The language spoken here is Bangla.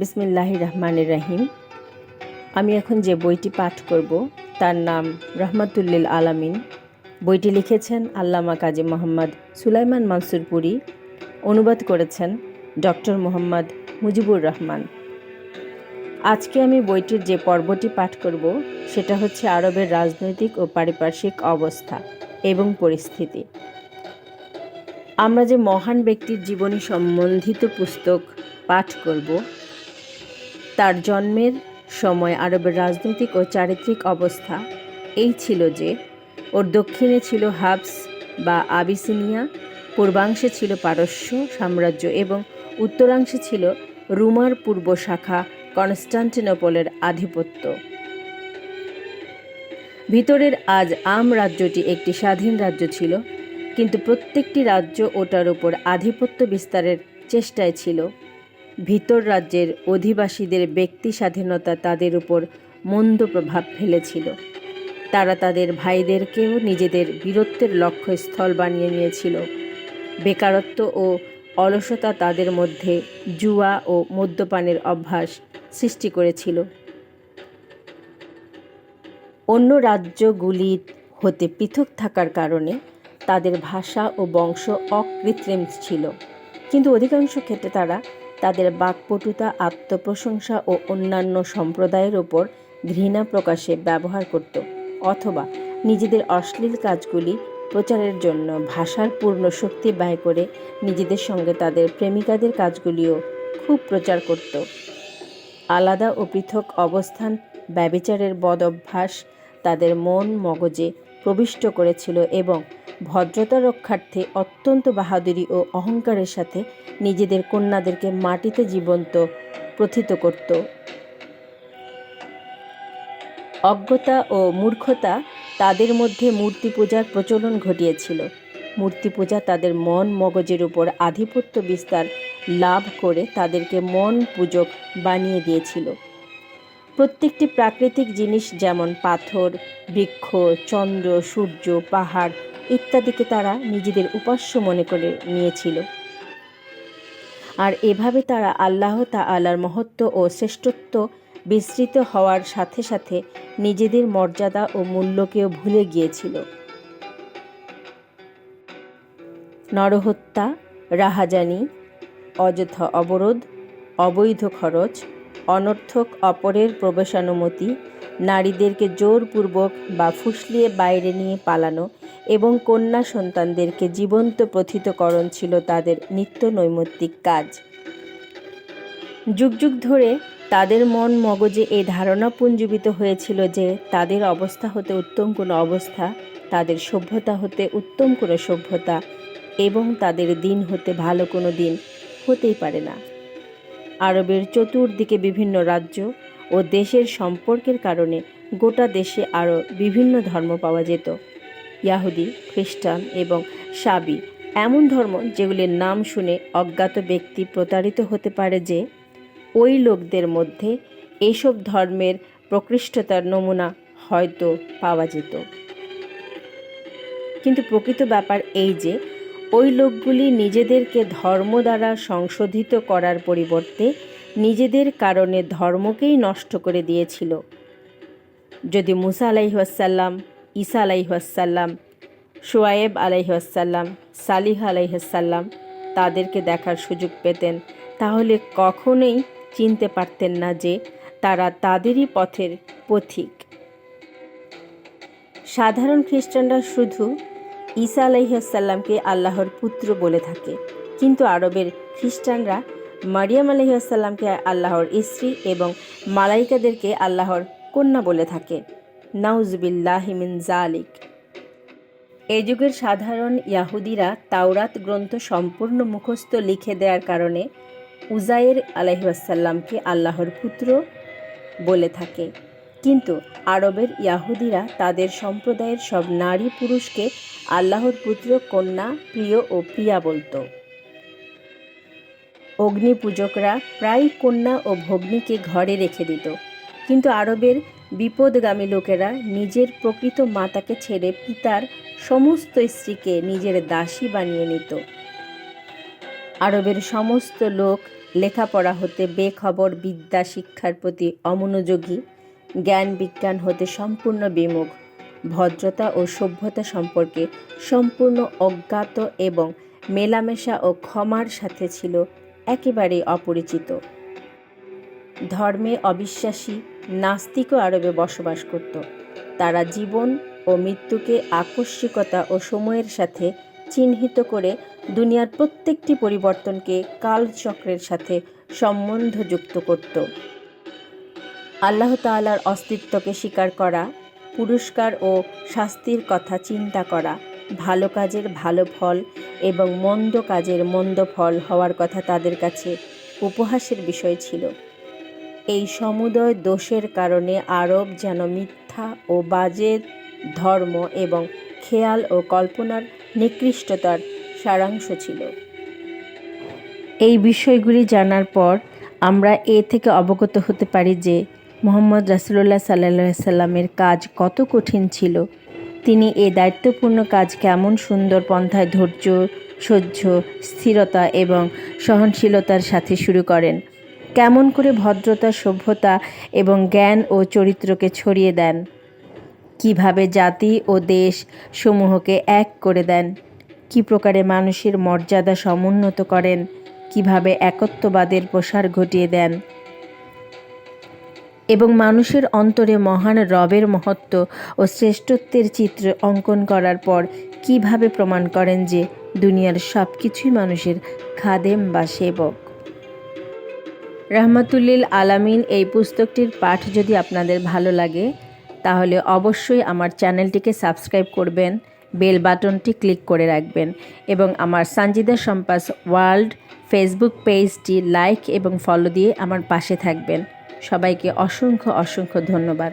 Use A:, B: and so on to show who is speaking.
A: বিসমিল্লাহ রহমানের রাহিম। আমি এখন যে বইটি পাঠ করব, তার নাম রহমাতুল্লিল আলামিন। বইটি লিখেছেন আল্লামা কাজী মোহাম্মদ সুলাইমান মানসুরপুরি। অনুবাদ করেছেন ডক্টর মোহাম্মদ মুজিবুর রহমান। আজকে আমি বইটির যে পর্বটি পাঠ করব, সেটা হচ্ছে আরবের রাজনৈতিক ও পারিপার্শ্বিক অবস্থা এবং পরিস্থিতি। আমরা যে মহান ব্যক্তির জীবনী সম্বন্ধিত পুস্তক পাঠ করব তার জন্মের সময় আরবের রাজনৈতিক ও চারিত্রিক অবস্থা এই ছিল যে, ওর দক্ষিণে ছিল হাবস বা আবিসিনিয়া, পূর্বাংশে ছিল পারস্য সাম্রাজ্য এবং উত্তরাংশে ছিল রুমার পূর্ব শাখা কনস্টান্টিনোপলের আধিপত্য। ভিতরের আজ আম রাজ্যটি একটি স্বাধীন রাজ্য ছিল, কিন্তু প্রত্যেকটি রাজ্য ওটার উপর আধিপত্য বিস্তারের চেষ্টায় ছিল। ভিতর রাজ্যের অধিবাসীদের ব্যক্তি স্বাধীনতা তাদের উপর মন্দ প্রভাব ফেলেছিল। তারা তাদের ভাইদেরকেও নিজেদের বীরত্বের লক্ষ্যস্থল বানিয়ে নিয়েছিল। বেকারত্ব ও অলসতা তাদের মধ্যে জুয়া ও মদ্যপানের অভ্যাস সৃষ্টি করেছিল। অন্য রাজ্যগুলি হতে পৃথক থাকার কারণে তাদের ভাষা ও বংশ অকৃত্রিম ছিল। কিন্তু অধিকাংশ ক্ষেত্রে তারা তাদের বাকপটুতা, আত্মপ্রশংসা ও অন্যান্য সম্প্রদায়ের ওপর ঘৃণা প্রকাশে ব্যবহার করত, অথবা নিজেদের অশ্লীল কাজগুলি প্রচারের জন্য ভাষার পূর্ণ শক্তি ব্যয় করে নিজেদের সঙ্গে তাদের প্রেমিকাদের কাজগুলিও খুব প্রচার করত। আলাদা ও পৃথক অবস্থান, ব্যবিচারের বদ অভ্যাস তাদের মন মগজে প্রবিষ্ট করেছিল এবং ভদ্রতা রক্ষার্থে অত্যন্ত বাহাদুরি ও অহংকারের সাথে নিজেদের কন্যাদেরকে মাটিতে জীবন্ত, প্রথিত করত। অজ্ঞতা ও মূর্খতা তাদের মধ্যে মূর্তি পূজার প্রচলন ঘটিয়েছিল। মূর্তি পূজা তাদের মন মগজের উপর আধিপত্য বিস্তার লাভ করে তাদেরকে মন পূজক বানিয়ে দিয়েছিল। প্রত্যেকটি প্রাকৃতিক জিনিস যেমন পাথর, বৃক্ষ, চন্দ্র, সূর্য, পাহাড় ইত্যাদিকে তারা নিজেদের উপাস্য মনে করে নিয়েছিল। আর এভাবে তারা আল্লাহ আল্লাহর মহত্ব ও শ্রেষ্ঠত্ব বিস্তৃত হওয়ার সাথে সাথে নিজেদের মর্যাদা ও মূল্যকেও ভুলে গিয়েছিল। নরহত্যা, রাহাজানি, অযথা অবরোধ, অবৈধ খরচ, অনর্থক অপরের প্রবেশানুমতি, নারীদেরকে জোরপূর্বক বা ফুসলিয়ে বাইরে নিয়ে পালানো এবং কন্যা সন্তানদেরকে জীবন্ত প্রথিতকরণ ছিল তাদের নিত্য নৈমিত্তিক কাজ। যুগ যুগ ধরে তাদের মন মগজে এই ধারণা পুঞ্জীবিত হয়েছিল যে তাদের অবস্থা হতে উত্তম কোনো অবস্থা, তাদের সভ্যতা হতে উত্তম কোনো সভ্যতা এবং তাদের দিন হতে ভালো কোনো দিন হতেই পারে না। আরবের চতুর্দিকে বিভিন্ন রাজ্য ও দেশের সম্পর্কের কারণে গোটা দেশে আরও বিভিন্ন ধর্ম পাওয়া যেত। ইয়াহুদি, খ্রিস্টান এবং সাবি। এমন ধর্ম যেগুলির নাম শুনে অজ্ঞাত ব্যক্তি প্রতারিত হতে পারে যে, ওই লোকদের মধ্যে এইসব ধর্মের প্রকৃষ্টতার নমুনা হয়তো পাওয়া যেত। কিন্তু প্রকৃত ব্যাপার এই যে, ওই লোকগুলি নিজেদেরকে ধর্ম দ্বারা সংশোধিত করার পরিবর্তে নিজেদের কারণে ধর্মকেই নষ্ট করে দিয়েছিল। যদি মুসা আলাইহাসাল্লাম ঈসা আলাইহাসাল্লাম সোয়ায়েব আলাইহাসাল্লাম সালিহ আলাইহাসাল্লাম তাদেরকে দেখার সুযোগ পেতেন। তাহলে কখনোই চিনতে পারতেন না যে তারা তাদেরই পথের পথিক। সাধারণ খ্রিস্টানরা শুধু ঈসা আলাইহাসাল্লামকে আল্লাহর পুত্র বলে থাকে। কিন্তু আরবের খ্রিস্টানরা মারিয়াম আলহিহাসাল্লামকে আল্লাহর স্ত্রী এবং মালাইকাদেরকে আল্লাহর কন্যা বলে থাকে। নাউজবিল্লাহিমিন জালিক এই যুগের সাধারণ ইয়াহুদিরা তাওরাত গ্রন্থ সম্পূর্ণ মুখস্থ লিখে দেওয়ার কারণে উজায়ের আলহিহাসাল্লামকে আল্লাহর পুত্র বলে থাকে। কিন্তু আরবের ইয়াহুদিরা তাদের সম্প্রদায়ের সব নারী পুরুষকে আল্লাহর পুত্র, কন্যা, প্রিয় ও প্রিয়া বলতো। অগ্নি পূজকরা প্রায় কন্যা ও ভগ্নীকে ঘরে রেখে দিত। কিন্তু আরবের বিপদগামী লোকেরা নিজের প্রকৃত মাতাকে ছেড়ে পিতার সমস্ত স্ত্রীকে নিজের দাসী বানিয়ে নিত। আরবের সমস্ত লোক লেখাপড়া হতে বেখবর বিদ্যা শিক্ষার প্রতি অমনোযোগী, জ্ঞান বিজ্ঞান হতে সম্পূর্ণ বিমুখ, ভদ্রতা ও সভ্যতা সম্পর্কে সম্পূর্ণ অজ্ঞাত এবং মেলামেশা ও ক্ষমার সাথে ছিল একেবারেই অপরিচিত। ধর্মে অবিশ্বাসী, নাস্তিকও আরবে বসবাস করত। তারা জীবন ও মৃত্যুকে আকস্মিকতা ও সময়ের সাথে চিহ্নিত করে দুনিয়ার প্রত্যেকটি পরিবর্তনকে কালচক্রের সাথে সম্বন্ধযুক্ত করত। আল্লাহ তাআলার অস্তিত্বকে স্বীকার করা, পুরস্কার ও শাস্তির কথা চিন্তা করা, ভালো কাজের ভালো ফল এবং মন্দ কাজের মন্দ ফল হওয়ার কথা তাদের কাছে উপহাসের বিষয় ছিল। এই সমুদয় দোষের কারণে আরব যেন মিথ্যা ও বাজে ধর্ম এবং খেয়াল ও কল্পনার নিকৃষ্টতার সারাংশ ছিল। এই বিষয়গুলি জানার পর আমরা এ থেকে অবগত হতে পারি যে মোহাম্মদ রাসুল্লাহ সাল্লা সাল্লামের কাজ কত কঠিন ছিল, তিনি এ দায়িত্বপূর্ণ কাজ কেমন সুন্দর পন্থায় ধৈর্য, সহ্য, স্থিরতা এবং সহনশীলতার সাথে শুরু করেন। কেমন করে ভদ্রতা, সভ্যতা এবং জ্ঞান ও চরিত্রকে ছড়িয়ে দেন? কীভাবে জাতি ও দেশ সমূহকে এক করে দেন? কি প্রকারে মানুষের মর্যাদা সমুন্নত করেন? কীভাবে একত্ববাদের প্রসার ঘটিয়ে দেন? এবং মানুষের অন্তরে মহান রবের মহত্ব ও শ্রেষ্ঠত্বের চিত্র অঙ্কন করার পর কীভাবে প্রমাণ করেন যে দুনিয়ার সব কিছুই মানুষের খাদেম বা সেবক? রহমাতুল্লিল আলামিন এই পুস্তকটির পাঠ যদি আপনাদের ভালো লাগে, তাহলে অবশ্যই আমার চ্যানেলটিকে সাবস্ক্রাইব করবেন, বেল বাটনটি ক্লিক করে রাখবেন, এবং আমার সঞ্জিদা সম্পাস ওয়ার্ল্ড ফেসবুক পেজটি লাইক এবং ফলো দিয়ে আমার পাশে থাকবেন। সবাইকে অসংখ্য অসংখ্য ধন্যবাদ।